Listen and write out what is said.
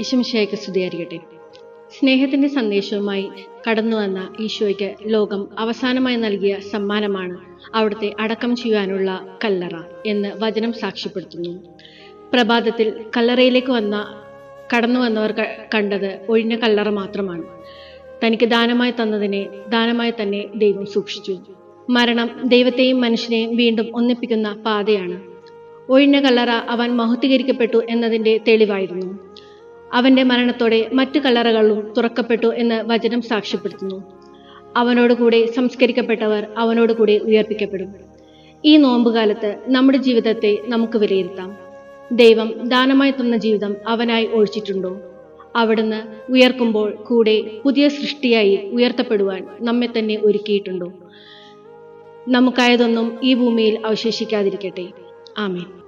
യശംശയ്ക്ക് സ്തുതിയായിരിക്കട്ടെ. സ്നേഹത്തിന്റെ സന്ദേശവുമായി കടന്നു വന്ന ഈശോയ്ക്ക് ലോകം അവസാനമായി നൽകിയ സമ്മാനമാണ് അവിടുത്തെ അടക്കം ചെയ്യാനുള്ള കല്ലറ എന്ന് വചനം സാക്ഷ്യപ്പെടുത്തുന്നു. പ്രഭാതത്തിൽ കല്ലറയിലേക്ക് വന്ന കടന്നു വന്നവർ കണ്ടത് ഒഴിഞ്ഞ കല്ലറ മാത്രമാണ്. തനിക്ക് ദാനമായി തന്നതിനെ ദാനമായി തന്നെ ദൈവം സൂക്ഷിച്ചു. മരണം ദൈവത്തെയും മനുഷ്യനെയും വീണ്ടും ഒന്നിപ്പിക്കുന്ന പാതയാണ്. ഒഴിഞ്ഞ കല്ലറ അവൻ മഹത്വീകരിക്കപ്പെട്ടു എന്നതിന്റെ തെളിവായിരുന്നു. അവന്റെ മരണത്തോടെ മറ്റു കല്ലറകളും തുറക്കപ്പെട്ടു എന്ന് വചനം സാക്ഷ്യപ്പെടുത്തുന്നു. അവനോടുകൂടെ സംസ്കരിക്കപ്പെട്ടവർ അവനോടുകൂടെ ഉയർപ്പിക്കപ്പെടും. ഈ നോമ്പുകാലത്ത് നമ്മുടെ ജീവിതത്തെ നമുക്ക് വിലയിരുത്താം. ദൈവം ദാനമായി തന്ന ജീവിതം അവനായി ഒഴിച്ചിട്ടുണ്ടോ? അവിടുന്ന് ഉയർക്കുമ്പോൾ കൂടെ പുതിയ സൃഷ്ടിയായി ഉയർത്തപ്പെടുവാൻ നമ്മെ തന്നെ ഒരുക്കിയിട്ടുണ്ടോ? നമുക്കായതൊന്നും ഈ ഭൂമിയിൽ അവശേഷിക്കാതിരിക്കട്ടെ. ആമേൻ.